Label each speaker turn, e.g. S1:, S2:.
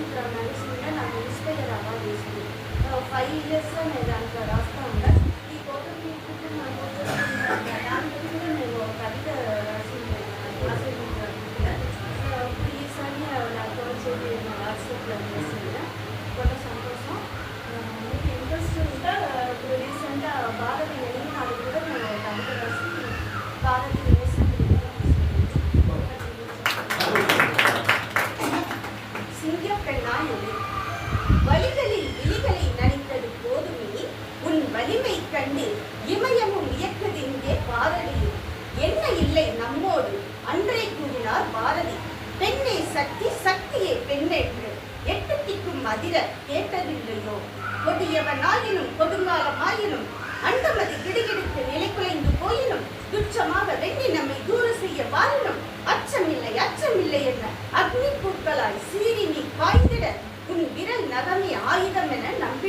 S1: ఇక్కడ నడుస్తుంటే నాకు తెలిస్తే నేను అలా ఫైవ్ ఇయర్స్లో నేను దాంట్లో రాస్తా ఉండే ఈ కోట తీసుకుంటే నాకు దాని గురించి నేను కవిత రాసింది. ప్లీజ్ అని నాకు వాట్సాప్లో చేసిందా? కొన్ని
S2: சிங்கக்கண்ணானது உன் வலிமை கண்டு இமயமும் இயக்குதின்றே என்ன இல்லை நம்மோடு? அன்றே கூறினார் பாரதி. கொடுங்காலமாயினும் அண்டமது கிடுகிடுக்கு நிலை குலைந்து போயினும் துச்சமாக வெண்ணி நம்மை தூர செய்ய வாரினும் அச்சமில்லை அச்சமில்லை என்ன அக்னி பூக்களாய் சீ வாய்ந்திட உன் விரல் நகமே ஆயுதம் என நம்பி